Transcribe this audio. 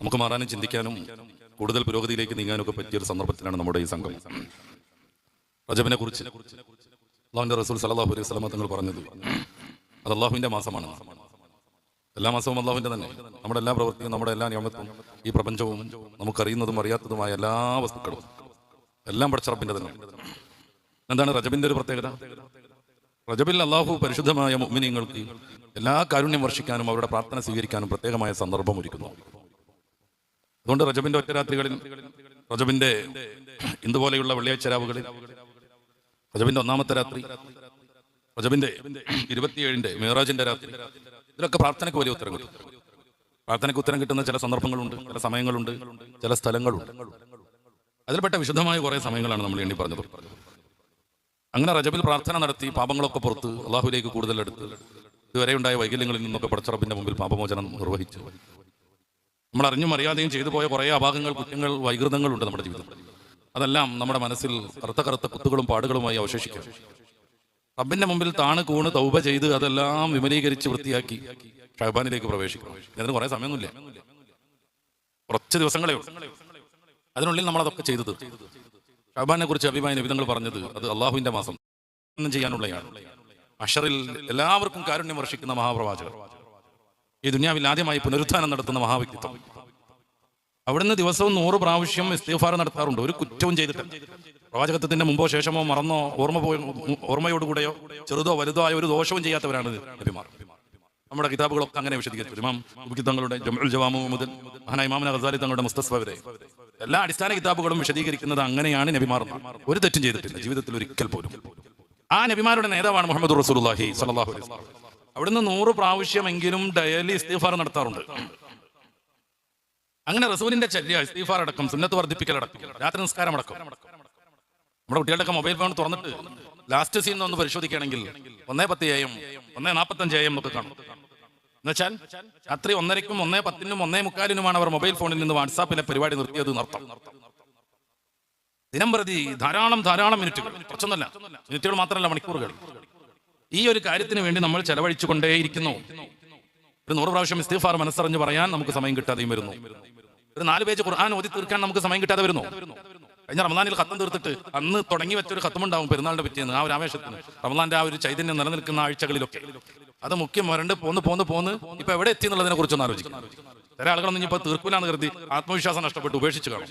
നമുക്ക് മാറാനും ചിന്തിക്കാനും കൂടുതൽ പുരോഗതിയിലേക്ക് നീങ്ങാനൊക്കെ പറ്റിയ ഒരു സന്ദർഭത്തിലാണ് നമ്മുടെ ഈ സംഘം. റജബിനെ കുറിച്ച് അള്ളാഹുവിന്റെ റസൂൽ സലാഹു അലൈഹി സ്വലമ തങ്ങൾ പറഞ്ഞത് അത് അള്ളാഹുവിന്റെ മാസമാണ്. എല്ലാ മാസവും അള്ളാഹുവിന്റെ തന്നെ. നമ്മുടെ എല്ലാ പ്രവൃത്തിയും നമ്മുടെ എല്ലാ നിയമത്തും ഈ പ്രപഞ്ചവും നമുക്കറിയുന്നതും അറിയാത്തതുമായ എല്ലാ വസ്തുക്കളും എല്ലാം പഠിച്ചറപ്പിന്റെ തന്നെ. എന്താണ് റജബിന്റെ ഒരു പ്രത്യേകത? റജബിൽ അള്ളാഹു പരിശുദ്ധമായ മുഅ്മിനീങ്ങൾക്ക് എല്ലാ കാരുണ്യം വർഷിക്കാനും അവരുടെ പ്രാർത്ഥന സ്വീകരിക്കാനും പ്രത്യേകമായ സന്ദർഭം ഒരുക്കുന്നു. അതുകൊണ്ട് റജബിന്റെ ഒറ്റരാത്രികളിൽ റജബിന്റെ ഇതുപോലെയുള്ള വെള്ളിയാഴ്ച രാവുകളിൽ റജബിന്റെ ഒന്നാമത്തെ രാത്രി റജബിന്റെ ഇരുപത്തിയേഴിന്റെ മിറാജിന്റെ രാത്രി ഇതിലൊക്കെ പ്രാർത്ഥനയ്ക്ക് വലിയ ഉത്തരം കിട്ടും. പ്രാർത്ഥനയ്ക്ക് ഉത്തരം കിട്ടുന്ന ചില സന്ദർഭങ്ങളുണ്ട് ചില സമയങ്ങളുണ്ട് ചില സ്ഥലങ്ങളുണ്ട്. അതിൽപ്പെട്ട വിശുദ്ധമായ കുറേ സമയങ്ങളാണ് നമ്മൾ എണ്ണി പറഞ്ഞത്. അങ്ങനെ റജബിൽ പ്രാർത്ഥന നടത്തി പാപങ്ങളൊക്കെ പുറത്ത് അള്ളാഹുലേക്ക് കൂടുതൽ എടുത്ത് ഇതുവരെ ഉണ്ടായ വൈകല്യങ്ങളിൽ നിന്നൊക്കെ പടച്ചറപ്പിന്റെ മുമ്പിൽ പാപമോചനം നിർവഹിച്ചു. നമ്മൾ അറിഞ്ഞും അറിയാതെയും ചെയ്തു പോയ കുറേ അപാകങ്ങൾ കുറ്റങ്ങൾ വൈകൃതങ്ങളുണ്ട് നമ്മുടെ ജീവിതത്തിൽ. അതെല്ലാം നമ്മുടെ മനസ്സിൽ കറുത്ത കറുത്ത കുത്തുകളും പാടുകളുമായി അവശേഷിക്കും. റബ്ബിന്റെ മുമ്പിൽ താണ് കൂണ് തൗബ ചെയ്ത് അതെല്ലാം വിമലീകരിച്ച് വൃത്തിയാക്കി ഷഹബാനിലേക്ക് പ്രവേശിക്കണം അതിന് കുറെ സമയമൊന്നുമില്ല. കുറച്ച് ദിവസങ്ങളേ ഉള്ളൂ. അതിനുള്ളിൽ നമ്മൾ അതൊക്കെ ചെയ്തത്. ഷഹബാനെ കുറിച്ച് അഭിമായ നിബിധങ്ങൾ പറഞ്ഞത് അത് അള്ളാഹുവിന്റെ മാസം. ഒന്നും ചെയ്യാനുള്ളയാണ് അഷറിൽ എല്ലാവർക്കും കാരുണ്യം വർഷിക്കുന്ന മഹാപ്രവാചകർ. ഈ ദുനിയാവിൽ ആദ്യമായി പുനരുത്ഥാനം നടത്തുന്ന മഹാവ്യക്തിത്വം. അവിടുന്ന് ദിവസവും നൂറ് പ്രാവശ്യം ഇസ്തീഫാർ നടത്താറുണ്ട്. ഒരു കുറ്റവും ചെയ്തിട്ടില്ല. പ്രവാചകത്വത്തിന്റെ മുമ്പോ ശേഷമോ മറന്നോ ഓർമ്മ പോയ ഓർമ്മയോടുകൂടെയോ ചെറുതോ വലുതോ ആയ ഒരു ദോഷവും ചെയ്യാത്തവരാണ് നബിമാർ. നമ്മുടെ കിതാബുകളൊക്കെ അങ്ങനെ വിശദീകരിച്ചു. ഇമാം തങ്ങളുടെ ജമുൽ മുതൽ മഹാനായ ഇമാമിന ഗസാലി തങ്ങളുടെ മുസ്തസ്ഫ വരെ. എല്ലാ അടിസ്ഥാന കിതാബുകളും വിശദീകരിക്കുന്നത് അങ്ങനെയാണ് നബിമാർ ഒരു തെറ്റും ചെയ്തിട്ടില്ല. ജീവിതത്തിൽ ഒരിക്കൽ പോലും. ആ നബിമാരുടെ നേതാവാണ് മുഹമ്മദ് സ്വല്ലല്ലാഹു അലൈഹി വസല്ലം. അവിടുന്ന് നൂറ് പ്രാവശ്യമെങ്കിലും ഡയലി ഇസ്തീഫാർ നടത്താറുണ്ട്. അങ്ങനെ റസൂലിന്റെ ചര്യ ഇസ്തീഫാർ അടക്കം സുന്നത്ത് വർദ്ധിപ്പിക്കലടക്കം രാത്രി നിസ്കാരം അടക്കം. നമ്മുടെ കുട്ടികളുടെ മൊബൈൽ ഫോൺ തുറന്നിട്ട് ലാസ്റ്റ് സീൻ ഒന്ന് പരിശോധിക്കുകയാണെങ്കിൽ ഒന്നേ പത്ത് എം ഒന്നേ നാൽപ്പത്തഞ്ച് എം ഒക്കെ കാണും. എന്നുവെച്ചാൽ രാത്രി ഒന്നരയ്ക്കും ഒന്നേ പത്തിനും ഒന്നേ മുക്കാലിനുമാണ് അവർ മൊബൈൽ ഫോണിൽ നിന്ന് വാട്സാപ്പിലെ പരിപാടി നിർത്തിയത് നർത്തം ദിനം പ്രതി ധാരാളം ധാരാളം മിനിറ്റുകൾ കുറച്ചൊന്നല്ല മിനിറ്റുകൾ മാത്രമല്ല മണിക്കൂറുകൾ. ഈ ഒരു കാര്യത്തിന് വേണ്ടി നമ്മൾ ചെലവഴിച്ചു കൊണ്ടേയിരിക്കുന്നു ഒരു നൂറ് പ്രാവശ്യം ഇസ്തീഫാർ മനസ്സറിഞ്ഞ് പറയാൻ നമുക്ക് സമയം കിട്ടാതെയും വരുന്നു. ഒരു നാല് പേജ് ഖുർആൻ ഓതി തീർക്കാൻ നമുക്ക് സമയം കിട്ടാതെ വരുന്നു. കഴിഞ്ഞ റമദാനിൽ ഖത്തം തീർത്തിട്ട് അന്ന് തുടങ്ങി വെച്ചൊരു ഖത്തമുണ്ടാവും പെരുന്നാളിന്റെ പറ്റിയെന്ന് ആ ഒരു ആവേശത്തിന്. റമദാന്റെ ആ ഒരു ചൈതന്യം നിലനിൽക്കുന്ന ആഴ്ചകളിലൊക്കെ. അത് മുഖ്യം വരണ്ട് പോന്ന് പോന്ന് പോന്ന് ഇപ്പൊ എവിടെ എത്തി എന്നുള്ളതിനെ കുറിച്ചൊന്ന് ആലോചിക്കും. ചില ആളുകളൊന്നും ഇപ്പൊ തീർക്കൂലാന്ന് കരുതി ആത്മവിശ്വാസം നഷ്ടപ്പെട്ട് ഉപേക്ഷിച്ചു കാണും.